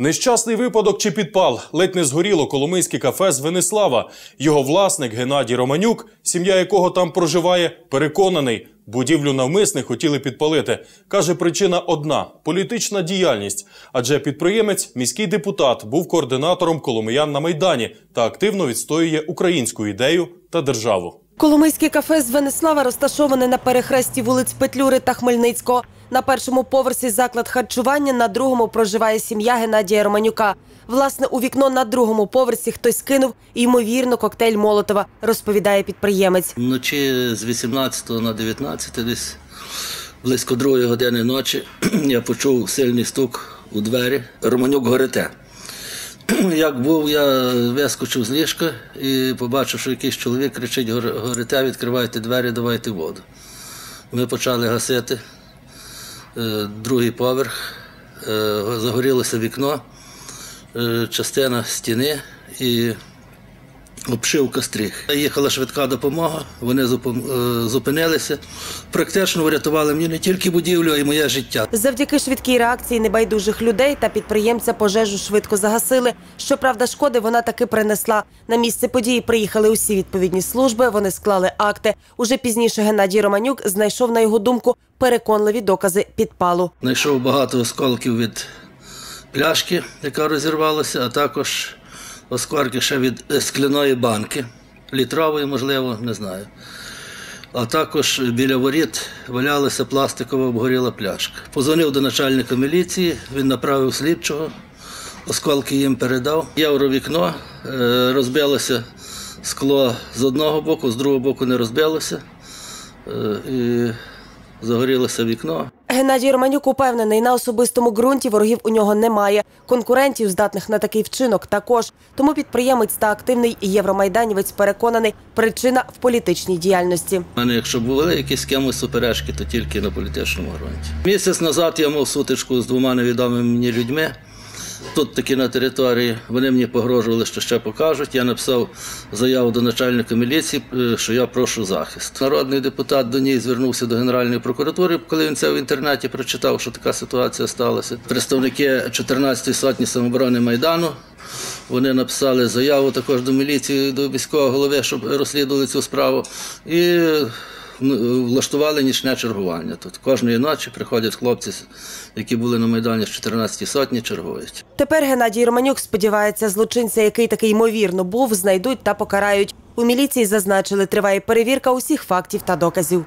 Нещасний випадок чи підпал ледь не згоріло коломийське кафе з Венеслава. Його власник Геннадій Романюк, сім'я якого там проживає, переконаний, будівлю навмисне хотіли підпалити. Каже, причина одна політична діяльність. Адже підприємець, міський депутат, був координатором коломиян на майдані та активно відстоює українську ідею та державу. Коломийське кафе з Венеслава розташоване на перехресті вулиць Петлюри та Хмельницького. На першому поверсі заклад харчування, на другому проживає сім'я Геннадія Романюка. Власне, у вікно на другому поверсі хтось кинув ймовірно коктейль Молотова, розповідає підприємець. Вночі з 18 на 19, десь близько другої години ночі, я почув сильний стук у двері. Романюк горите. Як був, я вискочив з ліжка і побачив, що якийсь чоловік кричить: «Гор- горите, відкривайте двері, давайте воду. Ми почали гасити другий поверх, е, загорілося вікно, е, частина стіни і обшивка стріх. Їхала швидка допомога, вони е, зупинилися. Практично врятували мені не тільки будівлю, а й моє життя. Завдяки швидкій реакції небайдужих людей та підприємця пожежу швидко загасили. Щоправда, шкоди вона таки принесла. На місце події приїхали усі відповідні служби. Вони склали акти. Уже пізніше Геннадій Романюк знайшов на його думку переконливі докази підпалу. Знайшов багато осколків від пляшки, яка розірвалася, а також осколки ще від е, скляної банки, літрової, можливо, не знаю. А також біля воріт валялася пластикова обгоріла пляшка. Позвонив до начальника міліції, він направив слідчого, осколки їм передав. Євровікно, е, розбилося скло з одного боку, з другого боку не розбилося. Е, І загорілося вікно. Геннадій Романюк упевнений, на особистому ґрунті ворогів у нього немає. Конкурентів, здатних на такий вчинок, також. Тому підприємець та активний євромайданівець переконаний, причина в політичній діяльності. У мене, якщо були якісь з кимось суперечки, то тільки на політичному ґрунті. Місяць назад я мав сутичку з двома невідомими мені людьми. Тут таки на території вони мені погрожували, що ще покажуть. Я написав заяву до начальника міліції, е, що я прошу захист. Народний депутат до ній звернувся до Генеральної прокуратури, коли він це в інтернеті прочитав, що така ситуація сталася. Представники 14-ї сотні самооборони Майдану. Вони написали заяву також до міліції, до міського голови, щоб розслідували цю справу. І влаштували нічне чергування. Тут кожної ночі приходять хлопці, які були на Майдані з 14 сотні, чергують. Тепер Геннадій Романюк сподівається, злочинця, який такий ймовірно був, знайдуть та покарають. У міліції зазначили, триває перевірка усіх фактів та доказів.